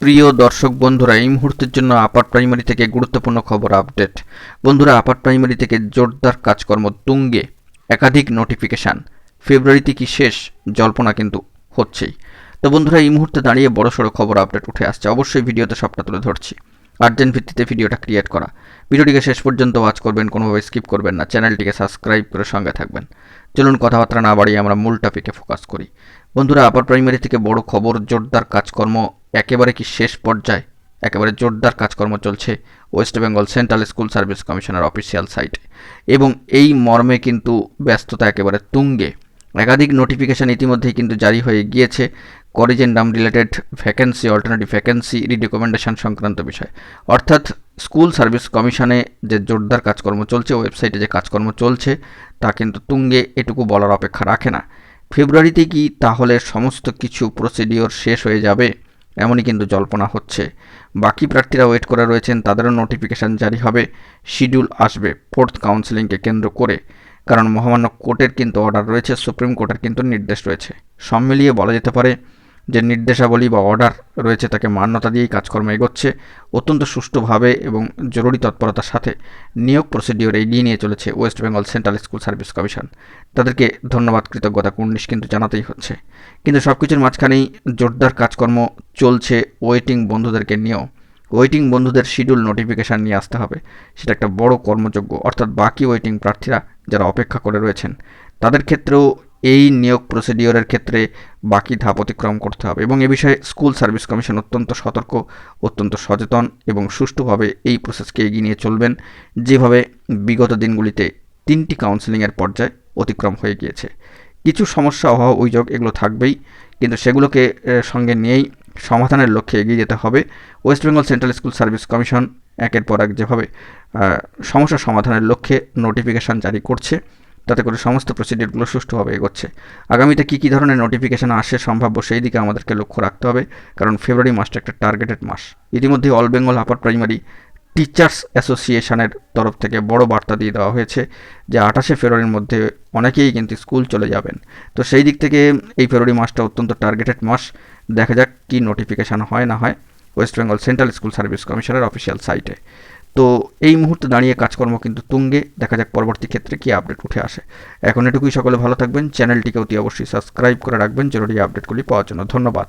প্রিয় দর্শক বন্ধুরা, এই মুহূর্তের জন্য আপার প্রাইমারি থেকে গুরুত্বপূর্ণ খবর আপডেট। বন্ধুরা, আপার প্রাইমারি থেকে জোরদার কাজকর্ম তুঙ্গে, একাধিক নোটিফিকেশান ফেব্রুয়ারিতে কি শেষ? জল্পনা কিন্তু হচ্ছেই। তো বন্ধুরা, এই মুহূর্তে দাঁড়িয়ে বড়সড় খবর আপডেট উঠে আসছে। অবশ্যই ভিডিওতে সবটা তুলে ধরছি। আর্জেন্ট ভিত্তিতে ভিডিওটা ক্রিয়েট করা। ভিডিওটিকে শেষ পর্যন্ত ওয়াচ করবেন, কোনোভাবে স্কিপ করবেন না। চ্যানেলটিকে সাবস্ক্রাইব করে সঙ্গে থাকবেন। চলুন কথাবার্তা না বাড়িয়ে আমরা মূল টপিকে ফোকাস করি। বন্ধুরা, আপার প্রাইমারি থেকে বড় খবর, জোরদার কাজকর্ম একেবারে কি শেষ পর্যায়ে? একেবারে জোরদার কাজকর্ম চলছে West Bengal central school service কমিশনের অফিসিয়াল সাইটে এবং এই মর্মে কিন্তু ব্যস্ততা একেবারে তুঙ্গে। একাধিক নোটিফিকেশান ইতিমধ্যেই কিন্তু জারি হয়ে গিয়েছে corrigendum related vacancy alternative vacancy recommendation সংক্রান্ত বিষয়। অর্থাৎ স্কুল সার্ভিস কমিশনে যে জোরদার কাজকর্ম চলছে ওয়েবসাইটে যে কাজকর্ম চলছে, তা কিন্তু তুঙ্গে এটুকু বলার অপেক্ষা রাখে না। ফেব্রুয়ারিতে কি তাহলে সমস্ত কিছু প্রসিডিওর শেষ হয়ে যাবে? এমনই কিন্তু জল্পনা হচ্ছে। বাকি প্রার্থীরা ওয়েট করে রয়েছেন, তাদেরও নোটিফিকেশান জারি হবে। শিডিউল আসবে ফোর্থ কাউন্সিলিংকে কেন্দ্র করে। কারণ মহামান্য কোর্টের কিন্তু অর্ডার রয়েছে, সুপ্রিম কোর্টের কিন্তু নির্দেশ রয়েছে। সব মিলিয়ে বলা যেতে পারে যে নির্দেশাবলী বা অর্ডার রয়েছে তাকে মান্যতা দিয়েই কাজকর্ম এগোচ্ছে, অত্যন্ত সুষ্ঠুভাবে এবং জরুরি তৎপরতার সাথে নিয়োগ প্রসিডিওর এগিয়ে নিয়ে চলেছে West Bengal central school service commission তাদেরকে ধন্যবাদ, কৃতজ্ঞতা কুর্নিশ কিন্তু জানাতেই হচ্ছে। কিন্তু সব কিছুর মাঝখানেই জোরদার কাজকর্ম চলছে ওয়েটিং বন্ধুদেরকে নিয়েও। ওয়েটিং বন্ধুদের শিডিউল নোটিফিকেশান নিয়ে আসতে হবে। সেটা একটা বড় কর্মযোগ্য। অর্থাৎ বাকি ওয়েটিং প্রার্থীরা যারা অপেক্ষা করে রয়েছেন, তাদের ক্ষেত্রেও এই নিয়োগ প্রসিডিওরের ক্ষেত্রে বাকি ধাপ অতিক্রম করতে হবে এবং এ বিষয়ে স্কুল সার্ভিস কমিশন অত্যন্ত সতর্ক, অত্যন্ত সচেতন এবং সুষ্ঠুভাবে এই প্রসেসকে এগিয়ে নিয়ে চলবেন। যেভাবে বিগত দিনগুলিতে তিনটি কাউন্সিলিংয়ের পর্যায়ে অতিক্রম হয়ে গিয়েছে। কিছু সমস্যা, অভাব, অভিযোগ এগুলো থাকবেই, কিন্তু সেগুলোকে সঙ্গে নিয়েই সমাধানের লক্ষ্যে এগিয়ে যেতে হবে। West Bengal central school service commission একের পর এক যেভাবে সমস্যা সমাধানের লক্ষ্যে নোটিফিকেশান জারি করছে। তাতে করে সমস্ত প্রসিডিউরগুলো সুষ্ঠুভাবে এগোচ্ছে। আগামীতে কী কী ধরনের নোটিফিকেশান আসে সম্ভাব্য সেই দিকে আমাদেরকে লক্ষ্য রাখতে হবে, কারণ ফেব্রুয়ারি মাসটা একটা টার্গেটেড মাস। ইতিমধ্যে all Bengal upper primary teachers অ্যাসোসিয়েশনের তরফ থেকে বড় বার্তা দিয়ে দেওয়া হয়েছে যে, আঠাশে ফেব্রুয়ারির মধ্যে অনেকেই কিন্তু স্কুল চলে যাবেন। তো সেই দিক থেকে এই ফেব্রুয়ারি মাসটা অত্যন্ত টার্গেটেড মাস। দেখা যাক কী নোটিফিকেশান হয় না হয় West Bengal central school service কমিশনের অফিসিয়াল সাইটে তো এই মুহূর্তে দাঁড়িয়ে কাজকর্ম কিন্তু তুঙ্গে। দেখা যাক পরবর্তী ক্ষেত্রে কী আপডেট উঠে আসে। এখন এটুকুই, সকলে ভালো থাকবেন। চ্যানেলটিকে অতি অবশ্যই সাবস্ক্রাইব করে রাখবেন। জরুরি আপডেটগুলি পাওয়ার জন্য ধন্যবাদ।